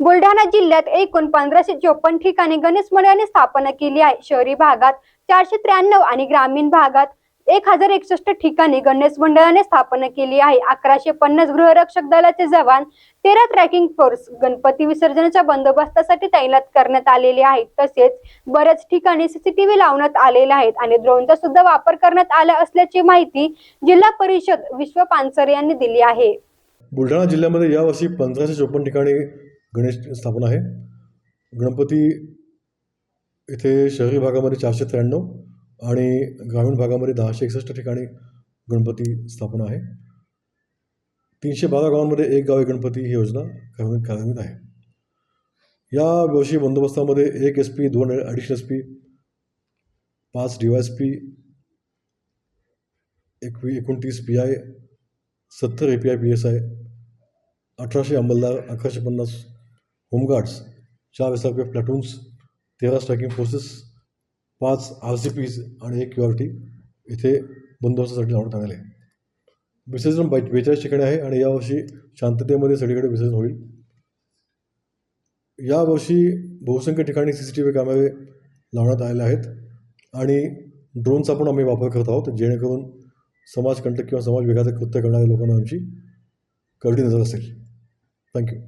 बुलढाणा जिल्ह्यात एकूण पंधराशे चोपन्न ठिकाणी गणेश मंडळाने स्थापना केली आहे. शहरी भागात चारशे त्र्याण्णव आणि ग्रामीण भागात एक हजार एकसष्ट ठिकाणी गणेश मंडळाने स्थापना केली आहे. अकराशे पन्नास गृहरक्षक दलाचे जवान तेरा ट्रॅकिंग फोर्स गणपती विसर्जनाच्या बंदोबस्तासाठी तैनात करण्यात आलेले आहेत. तसेच बऱ्याच ठिकाणी सीसीटीव्ही लावण्यात आलेले आहेत आणि ड्रोनचा सुद्धा वापर करण्यात आला असल्याची माहिती जिल्हा परिषद विश्व पानसरे यांनी दिली आहे. बुलढाणा जिल्ह्यामध्ये यावर्षी पंधराशे चोपन्न ठिकाणी गणेश स्थापना आहे. गणपती इथे शहरी भागामध्ये चारशे त्र्याण्णव आणि ग्रामीण भागामध्ये दहाशे एकसष्ट ठिकाणी गणपती स्थापना आहे. तीनशे बारा गावांमध्ये एक गाव गणपती ही योजना कार्यान्वित कार्यान्वित आहे. या वर्षी बंदोबस्तामध्ये एक एस पी दोन ॲडिशनल एस पी पाच डी वाय एस पी एकवी एकोणतीस पी आय सत्तर A P I P S I अठराशे अंमलदार अकराशे पन्नास होमगार्ड्स चार S R P F platoons तेरा स्ट्रायकिंग फोर्सेस पाच आर सी पीज आणि एक क्यू आर टी इथे बंदोबस्तासाठी लावण्यात आलेले आहे. विसर्जन बाय बेचाळीस ठिकाणी आहे आणि यावर्षी शांततेमध्ये सगळीकडे विसर्जन होईल. यावर्षी बहुसंख्य ठिकाणी सी सी टी व्ही कॅमेरे लावण्यात आलेले आहेत आणि ड्रोनचा पण आम्ही वापर करत आहोत जेणेकरून समाजकंटक किंवा समाज विघातक कृत्य करणाऱ्या लोकांना आमची करडी नजर असेल. थँक्यू